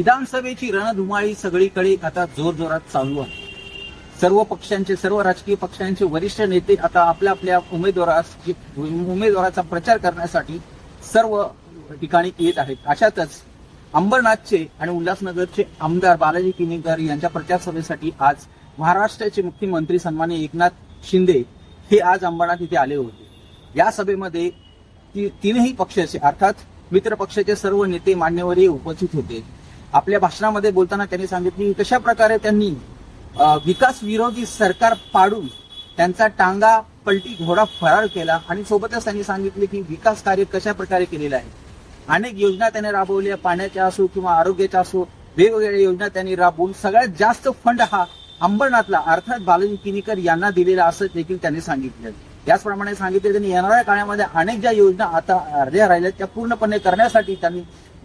विधानसभेची रणधुमाळी सगळीकडे आता जोर जोरात चालू आहे. सर्व पक्षांचे सर्व राजकीय पक्षांचे वरिष्ठ नेते आता आपल्या आपल्या उमेदवारास उमेदवाराचा प्रचार करण्यासाठी सर्व ठिकाणी येत आहेत. अशातच अंबरनाथचे आणि उल्हासनगरचे आमदार बालाजी किनीकर यांच्या प्रचार सभेसाठी आज महाराष्ट्राचे मुख्यमंत्री सन्मान्य एकनाथ शिंदे हे आज अंबरनाथ इथे आले होते. या सभेमध्ये ती तीनही पक्षाचे अर्थात मित्र पक्षाचे सर्व नेते मान्यवरही उपस्थित होते. आपल्या भाषणामध्ये बोलताना त्यांनी सांगितले की कशा प्रकारे त्यांनी विकास विरोधी सरकार पाडून त्यांचा टांगा पलटी घोडा फरार केला आणि सोबतच त्यांनी सांगितले की विकास कार्य कशा प्रकारे केलेलं आहे. अनेक योजना त्यांनी राबवल्या पाण्याच्या असो किंवा आरोग्याच्या असो वेगवेगळ्या योजना त्यांनी राबवून सगळ्यात जास्त फंड हा अंबरनाथला अर्थात बालाजी किनीकर यांना दिलेला असं देखील त्यांनी सांगितलं. त्याचप्रमाणे सांगितले त्यांनी येणाऱ्या काळामध्ये अनेक ज्या योजना आता अर्ध्या राहिल्या त्या पूर्णपणे करण्यासाठी त्यांनी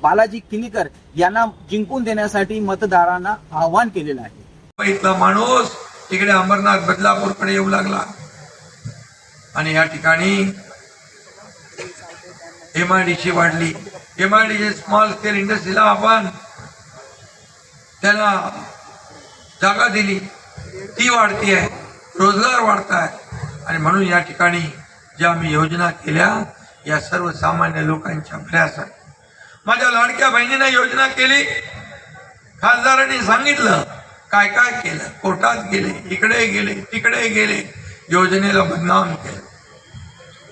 बालाजी किनीकर यांना जिंकून देण्यासाठी मतदारांना आवाहन केलेलं आहे. इथला माणूस तिकडे अंबरनाथ बदलापूरकडे येऊ लागला. आणि या ठिकाणी एमआयडीसी वाढली. एमआयडीसी स्मॉल स्केल इंडस्ट्रीला आपण त्याला जागा दिली. ती वाढती आहे. रोजगार वाढत आहे. आणि म्हणून या ठिकाणी ज्या आम्ही योजना केल्या या सर्वसामान्य लोकांच्या भल्यासाठी माझ्या लाडक्या बहिणीनं योजना केली. खासदारांनी सांगितलं काय काय केलं? कोर्टात गेले इकडे गेले तिकडे गेले. योजनेला बदनाम केलं.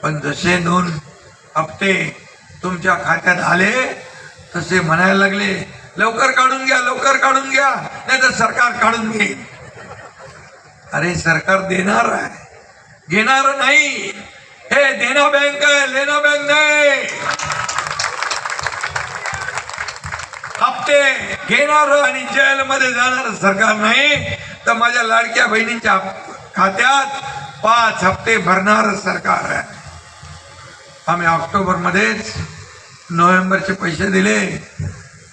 पण जसे दोन हप्ते तुमच्या खात्यात आले तसे म्हणायला लागले लवकर काढून घ्या लवकर काढून घ्या नाही तर सरकार काढून घेईल. अरे सरकार देणार आहे. घेणार नाही. हे देना बँक आहे लेना बँक नाही. हप्ते घेणार आणि जेलमध्ये जाणार सरकार नाही तर माझ्या लाडक्या बहिणींच्या खात्यात पाच हप्ते भरणार सरकार. आहे आम्ही ऑक्टोबर मध्येच नोव्हेंबरचे पैसे दिले.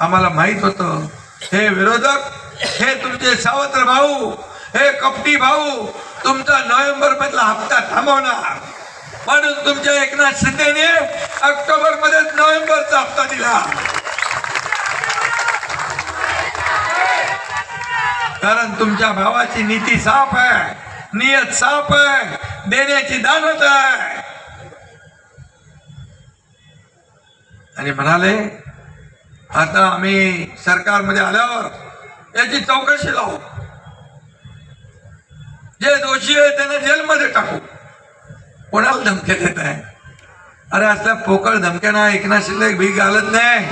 आम्हाला माहीत होतं हे विरोधक हे तुमचे सावत्र भाऊ हे कपटी भाऊ तुमचा नोव्हेंबर मधला हप्ता थांबवणार. म्हणून तुमच्या एकनाथ शिंदेने ऑक्टोबरमध्ये नोव्हेंबरचा हप्ता दिला. कारण तुमच्या भावाची नीती साफ आहे. नियत साफ आहे. देण्याची दानत आहे. आणि म्हणाले आता आम्ही सरकारमध्ये आल्यावर याची चौकशी लावू. जे दोषी आहे त्यांना जेलमध्ये टाकू. कोणाला धमक्या देत आहे अरे असल्या पोकळ धमक्यांना एकनाथ शिंदे भीक घालत नाही.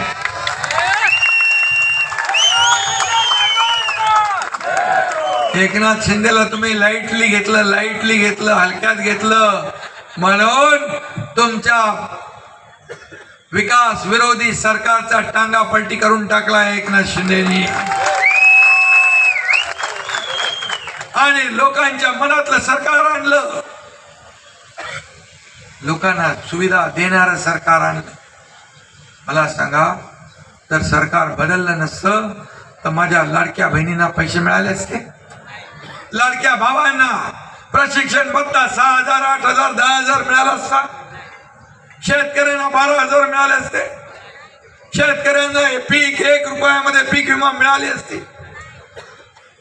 एकनाथ शिंदेला तुम्ही लाईटली घेतलं लाईटली घेतलं हलक्यात घेतलं. म्हणून तुमच्या विकास विरोधी सरकारचा टांगा पलटी करून टाकला एकनाथ शिंदेनी. आणि लोकांच्या मनातलं सरकार आणलं. लोकांना सुविधा देणार सरकार आणलं. मला सांगा जर सरकार बदललं नसतं तर माझ्या लाडक्या बहिणींना पैसे मिळाले असते लाडक्या भावांना प्रशिक्षण भत्ता सहा हजार आठ हजार दहा हजार मिळाला असता. शेतकऱ्यांना बारा हजार मिळाले असते. शेतकऱ्यांना हे पीक एक रुपयामध्ये पीक विमा मिळाली असती.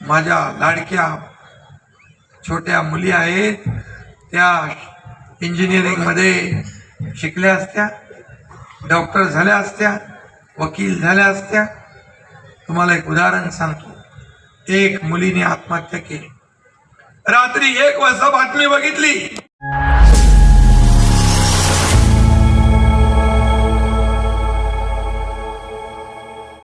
माझ्या लाडक्या छोट्या मुली आहेत. त्या इंजिनिअरिंगमध्ये शिकल्या असत्या. डॉक्टर झाल्या असत्या. वकील झाल्या असत्या. तुम्हाला एक उदाहरण सांगतो. एक मुलीने आत्महत्या केली. रात्री एक वाजता बातमी बघितली.